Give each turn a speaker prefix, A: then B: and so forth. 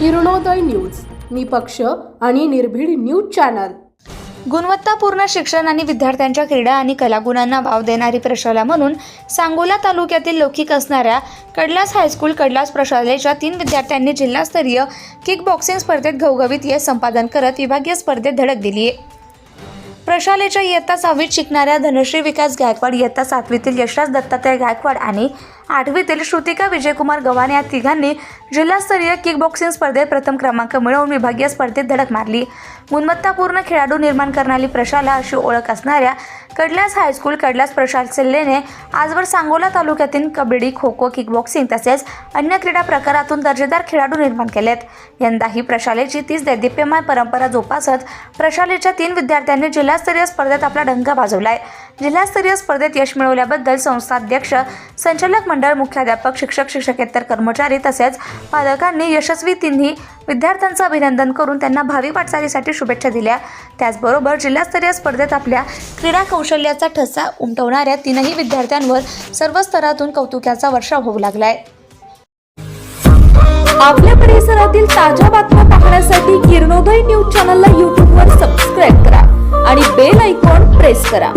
A: Kiranoday news. निपक्ष आणि निर्भीड न्यूज चॅनल.
B: गुणवत्तापूर्ण शिक्षण आणि विद्यार्थ्यांच्या क्रीडा आणि कलागुणांना वाव देणारी प्रशाला म्हणून सांगोला तालुक्यातील लौकिक असणाऱ्या कडलास हायस्कूल कडलास प्रशालेच्या तीन विद्यार्थ्यांनी जिल्हास्तरीय किक बॉक्सिंग स्पर्धेत घवघवीत यश संपादन करत विभागीय स्पर्धेत धडक दिली आहे प्रशालेच्या इयत्ता सहावीत शिकणाऱ्या धनश्री विकास गायकवाड इयत्ता सातवीतील यशराज दत्तात्रय गायकवाड आणि आठवीतील श्रुतिका विजयकुमार गव्हाणे या तिघांनी जिल्हास्तरीय किक बॉक्सिंग स्पर्धेत प्रथम क्रमांक मिळवून विभागीय स्पर्धेत धडक मारली. गुणवत्तापूर्ण खेळाडू निर्माण करणारी प्रशाला अशी ओळख असणाऱ्या कडलास हायस्कूल कडलास प्रशाल सेल्लेने आजवर सांगोला तालुक्यातील कबड्डी खो खो किक बॉक्सिंग तसेच अन्य क्रीडा प्रकारातून दर्जेदार खेळाडू निर्माण केलेत. यंदाही प्रशालेची तीच दैदिप्यमय परंपरा जोपासत प्रशालेच्या तीन विद्यार्थ्यांनी जिल्हास्तरीय स्पर्धेत आपला डंका वाजवलाय जिल्हास्तरीय स्पर्धेत यश मिळवल्याबद्दल संस्थाध्यक्ष संचालक मंडळ मुख्याध्यापक शिक्षक शिक्षकेतर कर्मचारी तसेच पालकांनी यशस्वी तिन्ही विद्यार्थ्यांचं अभिनंदन करून त्यांना भावी वाटचालीसाठी शुभेच्छा दिल्या. त्याचबरोबर जिल्हास्तरीय स्पर्धेत आपल्या क्रीडा कौशल्याचा ठसा उमटवणाऱ्या तीनही विद्यार्थ्यांवर सर्व स्तरातून कौतुकाचा वर्षाव होऊ लागलाय.
A: आपल्या परिसरातील ताज्या बातम्या पाहण्यासाठी किरणोदय न्यूज चॅनलला यूट्यूबवर सबस्क्राईब करा आणि बेल आयकॉन प्रेस करा.